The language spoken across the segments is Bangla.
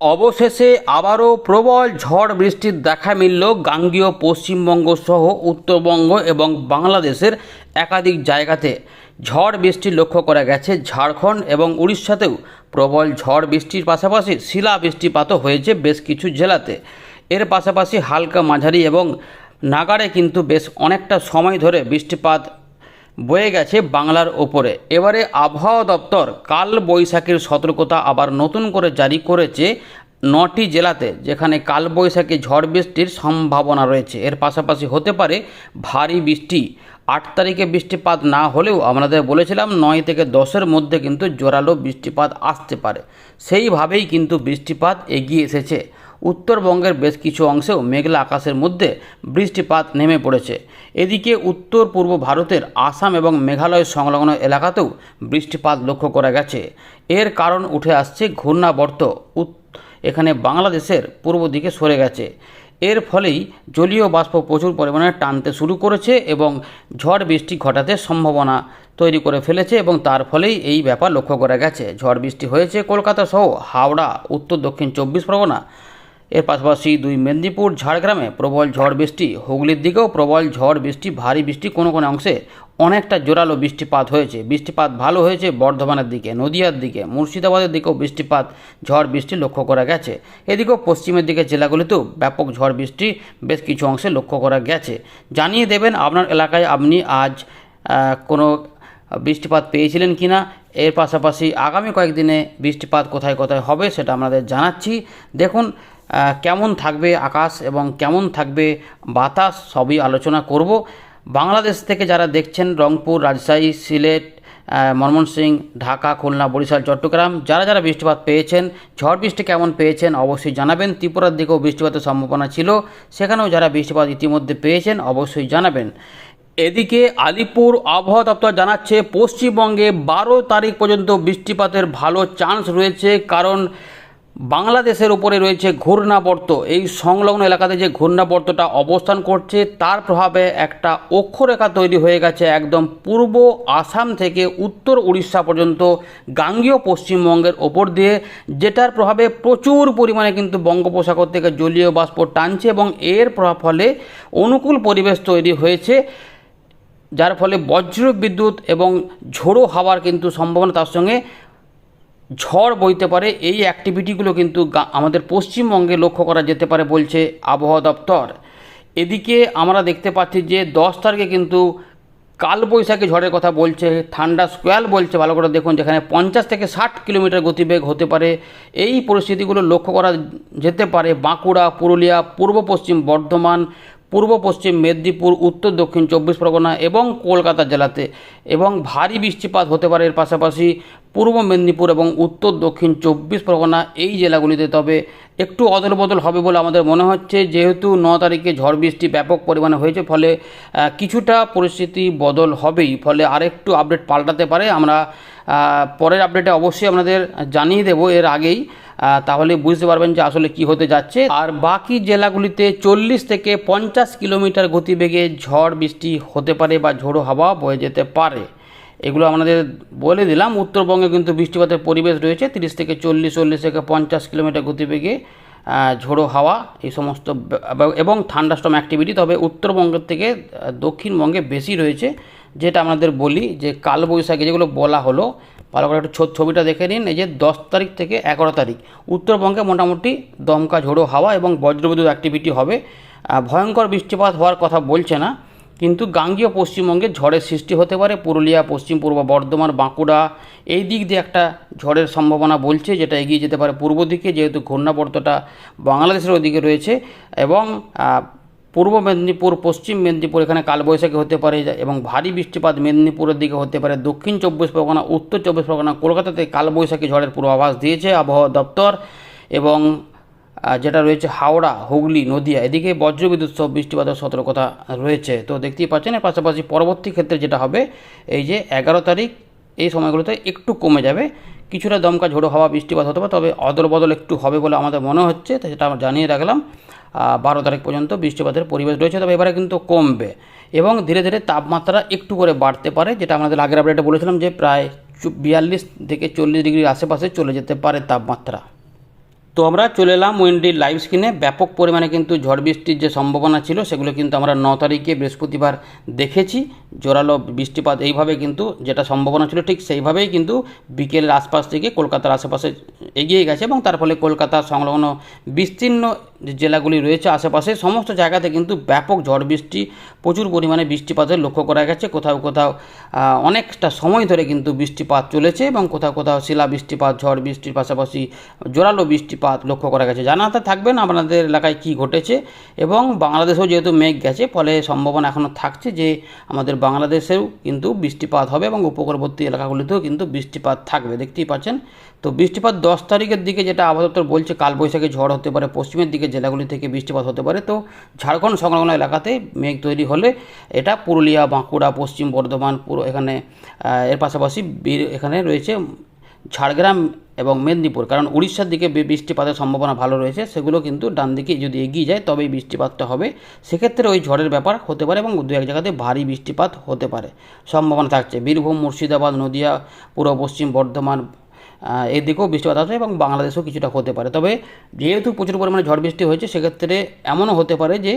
অবশেষে আবারও প্রবল ঝড় বৃষ্টির দেখা মিলল গাঙ্গীয় পশ্চিমবঙ্গ সহ উত্তরবঙ্গ এবং বাংলাদেশের একাধিক জায়গাতে। ঝড় বৃষ্টি লক্ষ্য করা গেছে ঝাড়খণ্ড এবং উড়িষ্যাতেও। প্রবল ঝড় বৃষ্টির পাশাপাশি শিলা বৃষ্টিপাতও হয়েছে বেশ কিছু জেলাতে। এর পাশাপাশি হালকা মাঝারি এবং নাগারে কিন্তু বেশ অনেকটা সময় ধরে বৃষ্টিপাত বয়ে গেছে বাংলার ওপরে। এবারে আবহাওয়া দপ্তর কাল বৈশাখীর সতর্কতা আবার নতুন করে জারি করেছে নটি জেলাতে, যেখানে কালবৈশাখী ঝড় বৃষ্টির সম্ভাবনা রয়েছে। এর পাশাপাশি হতে পারে ভারী বৃষ্টি। আট তারিখে বৃষ্টিপাত না হলেও আমাদের বলেছিলাম নয় থেকে দশের মধ্যে কিন্তু জোরালো বৃষ্টিপাত আসতে পারে। সেইভাবেই কিন্তু বৃষ্টিপাত এগিয়ে এসেছে। উত্তরবঙ্গের বেশ কিছু অংশেও মেঘলা আকাশের মধ্যে বৃষ্টিপাত নেমে পড়েছে। এদিকে উত্তর পূর্ব ভারতের আসাম এবং মেঘালয় সংলগ্ন এলাকাতেও বৃষ্টিপাত লক্ষ্য করা গেছে। এর কারণ উঠে আসছে ঘূর্ণাবর্ত। এখানে বাংলাদেশের পূর্ব দিকে সরে গেছে। এর ফলেই জলীয় বাষ্প প্রচুর পরিমাণে টানতে শুরু করেছে এবং ঝড় বৃষ্টি ঘটাতে সম্ভাবনা তৈরি করে ফেলেছে এবং তার ফলেই এই ব্যাপার লক্ষ্য করা গেছে। ঝড় বৃষ্টি হয়েছে কলকাতা সহ হাওড়া, উত্তর দক্ষিণ চব্বিশ পরগনা। এর পাশাপাশি দুই মেদিনীপুর, ঝাড়গ্রামে প্রবল ঝড় বৃষ্টি। হুগলির দিকেও প্রবল ঝড় বৃষ্টি, ভারী বৃষ্টি কোনো কোনো অংশে অনেকটা জোরালো বৃষ্টিপাত হয়েছে। বৃষ্টিপাত ভালো হয়েছে বর্ধমানের দিকে, নদিয়ার দিকে। মুর্শিদাবাদের দিকেও বৃষ্টিপাত, ঝড় বৃষ্টি লক্ষ্য করা গেছে। এদিকেও পশ্চিমের দিকে জেলাগুলিতেও ব্যাপক ঝড় বৃষ্টি বেশ কিছু অংশে লক্ষ্য করা গেছে। জানিয়ে দেবেন আপনার এলাকায় আপনি আজ কোনো বৃষ্টিপাত পেয়েছিলেন কি না এর পাশাপাশি আগামী কয়েকদিনে বৃষ্টিপাত কোথায় কোথায় হবে সেটা আমাদের জানাচ্ছি। দেখুন কেমন থাকবে আকাশ এবং কেমন থাকবে বাতাস সবই আলোচনা করব। বাংলাদেশ থেকে যারা দেখছেন রংপুর, রাজশাহী, সিলেট ময়মনসিংহ ঢাকা, খুলনা, বরিশাল, চট্টগ্রাম, যারা যারা বৃষ্টিপাত পেয়েছেন, ঝড় বৃষ্টি কেমন পেয়েছেন অবশ্যই জানাবেন। ত্রিপুরার দিকেও বৃষ্টিপাতের সম্ভাবনা ছিল, সেখানেও যারা বৃষ্টিপাত ইতিমধ্যে পেয়েছেন অবশ্যই জানাবেন। এদিকে আলিপুর আবহাওয়া দপ্তর জানাচ্ছে, পশ্চিমবঙ্গে বারো তারিখ পর্যন্ত বৃষ্টিপাতের ভালো চান্স রয়েছে, কারণ বাংলাদেশের উপরে রয়েছে ঘূর্ণাবর্ত। এই সংলগ্ন এলাকাতে যে ঘূর্ণাবর্তটা অবস্থান করছে, তার প্রভাবে একটা অক্ষরেখা তৈরি হয়ে গেছে একদম পূর্ব আসাম থেকে উত্তর উড়িষ্যা পর্যন্ত, গাঙ্গীয় পশ্চিমবঙ্গের ওপর দিয়ে, যেটার প্রভাবে প্রচুর পরিমাণে কিন্তু বঙ্গোপসাগর থেকে জলীয় বাষ্প টানছে এবং এর প্রভাব ফলে অনুকূল পরিবেশ তৈরি হয়েছে, যার ফলে বজ্র বিদ্যুৎ এবং ঝোড়ো হাওয়ার কিন্তু সম্ভাবনা তার সঙ্গে ঝড় বইতে পারে, এই অ্যাক্টিভিটিগুলো কিন্তু আমাদের পশ্চিমবঙ্গে লক্ষ্য করা যেতে পারে বলছে আবহাওয়া দপ্তর। এদিকে আমরা দেখতে পাচ্ছি যে দশ তারিখে কিন্তু কালবৈশাখী ঝড়ের কথা বলছে, ঠান্ডা স্কোয়াল বলছে, ভালো করে দেখুন যেখানে পঞ্চাশ থেকে ষাট কিলোমিটার গতিবেগ হতে পারে। এই পরিস্থিতিগুলো লক্ষ্য করা যেতে পারে বাঁকুড়া, পুরুলিয়া, পূর্ব পশ্চিম বর্ধমান, পূর্ব পশ্চিম মেদিনীপুর, উত্তর দক্ষিণ চব্বিশ পরগনা এবং কলকাতা জেলাতে। এবং ভারী বৃষ্টিপাত হতে পারে এর পাশাপাশি পূর্ব মেদিনীপুর এবং উত্তর দক্ষিণ চব্বিশ পরগনা এই জেলাগুলিতে। তবে একটু অদল বদল হবে বলে আমাদের মনে হচ্ছে। যেহেতু ন তারিখে ঝড় বৃষ্টি ব্যাপক পরিমাণে হয়েছে, ফলে কিছুটা পরিস্থিতি বদল হবেই। ফলে আরেকটু আপডেট পাল্টাতে পারে। আমরা পরের আপডেটে অবশ্যই আপনাদের জানিয়ে দেবো এর আগেই। তাহলে বুঝতে পারবেন যে আসলে কি হতে যাচ্ছে। আর বাকি জেলাগুলিতে চল্লিশ থেকে পঞ্চাশ কিলোমিটার গতিবেগে ঝড় বৃষ্টি হতে পারে বা ঝোড়ো হাওয়া বয়ে যেতে পারে। এগুলো আমাদের বলে দিলাম। উত্তরবঙ্গে কিন্তু বৃষ্টিপাতের পরিবেশ রয়েছে। তিরিশ থেকে চল্লিশ চল্লিশ থেকে পঞ্চাশ কিলোমিটার গতিবেগে ঝোড়ো হাওয়া, এই সমস্ত এবং ঠান্ডাস্টম অ্যাক্টিভিটি তবে উত্তরবঙ্গের থেকে দক্ষিণবঙ্গে বেশি রয়েছে। যেটা আমাদের বলি যে, কালবৈশাখী যেগুলো বলা হলো, ভালো করে একটু ছবিটা দেখে নিন। এই যে, দশ তারিখ থেকে এগারো তারিখ। উত্তরবঙ্গে মোটামুটি দমকা ঝোড়ো হাওয়া এবং বজ্রবিদ্যুৎ অ্যাক্টিভিটি হবে। ভয়ঙ্কর বৃষ্টিপাত হওয়ার কথা বলছে না। কিন্তু গাঙ্গীয় পশ্চিমবঙ্গে ঝড়ের সৃষ্টি হতে পারে। পুরুলিয়া, পশ্চিম পূর্ব, বর্ধমান, বাঁকুড়া এই দিক দিয়ে একটা ঝড়ের সম্ভাবনা বলছে, যেটা এগিয়ে যেতে পারে পূর্ব দিকে, যেহেতু ঘূর্ণাবর্তটা বাংলাদেশের ওদিকে রয়েছে এবং পূর্ব মেদিনীপুর, পশ্চিম মেদিনীপুর এখানে কালবৈশাখী হতে পারে এবং ভারী বৃষ্টিপাত মেদিনীপুরের দিকে হতে পারে। দক্ষিণ চব্বিশ পরগনা, উত্তর চব্বিশ পরগনা, কলকাতাতে কালবৈশাখী ঝড়ের পূর্বাভাস দিয়েছে আবহাওয়া দপ্তর এবং যেটা রয়েছে হাওড়া, হুগলি, নদিয়া, এদিকে বজ্রবিদ্যুৎ সহ বৃষ্টিপাতের সতর্কতা রয়েছে। তো দেখতেই পাচ্ছেন, এর পাশাপাশি পরবর্তী ক্ষেত্রে যেটা হবে, এই যে এগারো তারিখ, এই সময়গুলোতে একটু কমে যাবে। কিছুটা দমকা ঝোড়ো হওয়া বৃষ্টিপাত হতে পারে, তবে অদল বদল একটু হবে বলে আমাদের মনে হচ্ছে তো সেটা আমরা জানিয়ে রাখলাম। বারো তারিখ পর্যন্ত বৃষ্টিপাতের পরিবেশ রয়েছে, তবে এবারে কিন্তু কমবে এবং ধীরে ধীরে তাপমাত্রা একটু করে বাড়তে পারে, যেটা আমাদের আগের আপডেটে বলেছিলাম যে প্রায় বিয়াল্লিশ থেকে চল্লিশ ডিগ্রির আশেপাশে চলে যেতে পারে তাপমাত্রা। তো আমরা চলে এলাম উইন্ডির লাইভ স্ক্রিনে। ব্যাপক পরিমাণে কিন্তু ঝড় বৃষ্টির যে সম্ভাবনা ছিল, সেগুলো কিন্তু আমরা ন তারিখে বৃহস্পতিবার দেখেছি। জোরালো বৃষ্টিপাত এইভাবে কিন্তু যেটা সম্ভাবনা ছিল, ঠিক সেইভাবেই কিন্তু বিকেলের আশপাশ থেকে কলকাতার আশেপাশে এগিয়ে গেছে এবং তার ফলে কলকাতা সংলগ্ন বিস্তীর্ণ জেলাগুলি রয়েছে আশেপাশে, সমস্ত জায়গাতে কিন্তু ব্যাপক ঝড় বৃষ্টি, প্রচুর পরিমাণে বৃষ্টিপাতের লক্ষ্য করা গেছে। কোথাও কোথাও অনেকটা সময় ধরে কিন্তু বৃষ্টিপাত চলেছে এবং কোথাও কোথাও শিলা বৃষ্টিপাত ঝড় বৃষ্টির পাশাপাশি জোরালো বৃষ্টিপাত লক্ষ্য করা গেছে। জানাতে থাকবেন আপনাদের এলাকায় কি ঘটেছে এবং বাংলাদেশেও যেহেতু মেঘ গেছে, ফলে সম্ভাবনা এখনও থাকছে যে আমাদের বাংলাদেশেও কিন্তু বৃষ্টিপাত হবে এবং উপকূলবর্তী এলাকাগুলিতেও কিন্তু বৃষ্টিপাত থাকবে। দেখতেই পাচ্ছেন, তো বৃষ্টিপাত দশ তারিখের দিকে যেটা আপাতত বলছে, কালবৈশাখী ঝড় হতে পারে, পশ্চিমের দিকে জেলাগুলি থেকে বৃষ্টিপাত হতে পারে। তো ঝাড়খণ্ড সংলগ্ন এলাকাতে মেঘ তৈরি হলে এটা পুরুলিয়া, বাঁকুড়া, পশ্চিম বর্ধমান, পুরো এখানে এর পাশাপাশি এখানে রয়েছে ঝাড়গ্রাম এবং মেদিনীপুর, কারণ উড়িষ্যার দিকে বৃষ্টিপাতের সম্ভাবনা ভালো রয়েছে, সেগুলো কিন্তু ডান দিকে যদি এগিয়ে যায় তবেই বৃষ্টিপাতটা হবে। সেক্ষেত্রে ওই ঝড়ের ব্যাপার হতে পারে এবং দু এক জায়গাতে ভারী বৃষ্টিপাত হতে পারে। সম্ভাবনা থাকছে। বীরভূম, মুর্শিদাবাদ, নদিয়া, পূর্ব পশ্চিম বর্ধমান এদিকেও বৃষ্টিপাত আছে এবং বাংলাদেশেও কিছুটা হতে পারে। তবে যেহেতু প্রচুর পরিমাণে ঝড় বৃষ্টি হয়েছে, সেক্ষেত্রে এমনও হতে পারে যে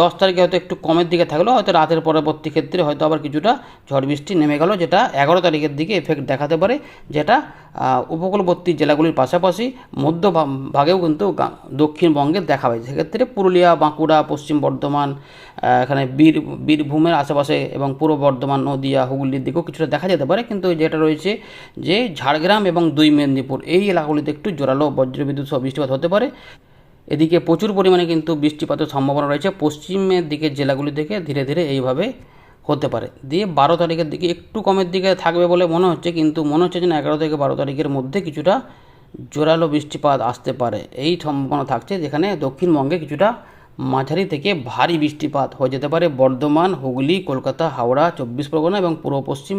দশ তারিখে হয়তো একটু কমের দিকে থাকলেও হয়তো রাতের পরবর্তী ক্ষেত্রে হয়তো আবার কিছুটা ঝড় বৃষ্টি নেমে গেল, যেটা এগারো তারিখের দিকে এফেক্ট দেখাতে পারে, যেটা উপকূলবর্তী জেলাগুলির পাশাপাশি মধ্য ভাগেও কিন্তু দক্ষিণবঙ্গে দেখা যায় সেক্ষেত্রে পুরুলিয়া, বাঁকুড়া, পশ্চিম বর্ধমান এখানে বীর, বীরভূমের আশেপাশে এবং পূর্ব বর্ধমান, নদিয়া, হুগলির দিকেও কিছুটা দেখা যেতে পারে। কিন্তু যেটা রয়েছে যে, ঝাড়গ্রাম এবং দুই মেদিনীপুর। এই এলাকাগুলিতে একটু জোরালো বজ্রবিদ্যুৎ সহ বৃষ্টিপাত হতে পারে। এদিকে প্রচুর পরিমাণে কিন্তু বৃষ্টিপাতের সম্ভাবনা রয়েছে। পশ্চিমের দিকের জেলাগুলি থেকে ধীরে ধীরে এইভাবে হতে পারে। দিয়ে বারো তারিখের দিকে একটু কমের দিকে থাকবে বলে মনে হচ্ছে, কিন্তু মনে হচ্ছে যেন এগারো থেকে বারো তারিখের মধ্যে কিছুটা জোরালো বৃষ্টিপাত আসতে পারে। এই সম্ভাবনা থাকছে যেখানে দক্ষিণবঙ্গে কিছুটা মাঝারি থেকে ভারী বৃষ্টিপাত হয়ে যেতে পারে বর্ধমান, হুগলি, কলকাতা, হাওড়া, চব্বিশ পরগনা এবং পূর্ব পশ্চিম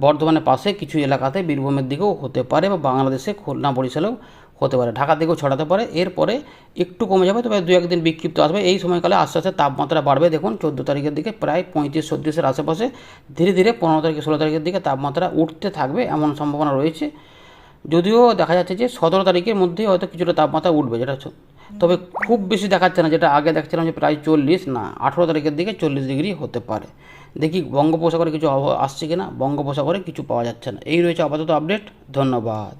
বর্ধমানের পাশে কিছু এলাকাতে বীরভূমের দিকেও হতে পারে বা বাংলাদেশে খুলনা বরিশালেও হতে পারে। ঢাকা দিকেও ছড়াতে পারে। এরপরে একটু কমে যাবে, তবে দু একদিন বিক্ষিপ্ত আসবে। এই সময়কালে আস্তে আস্তে তাপমাত্রা বাড়বে। দেখুন, চোদ্দ তারিখের দিকে প্রায় পঁয়ত্রিশ ছত্রিশের আশেপাশে ধীরে ধীরে পনেরো তারিখ, ষোলো তারিখের দিকে তাপমাত্রা উঠতে থাকবে এমন সম্ভাবনা রয়েছে। যদিও দেখা যাচ্ছে যে সতেরো তারিখের মধ্যেই হয়তো কিছুটা তাপমাত্রা উঠবে, যেটা তবে খুব বেশি দেখাচ্ছে না, যেটা আগে দেখছিলাম যে প্রায় চল্লিশ, না, আঠেরো তারিখের দিকে চল্লিশ ডিগ্রি হতে পারে। দেখি বঙ্গোপসাগরে কিছু আসছে কিনা, বঙ্গোপসাগরে কিছু পাওয়া যাচ্ছে না। এই রয়েছে আপাতত আপডেট, ধন্যবাদ।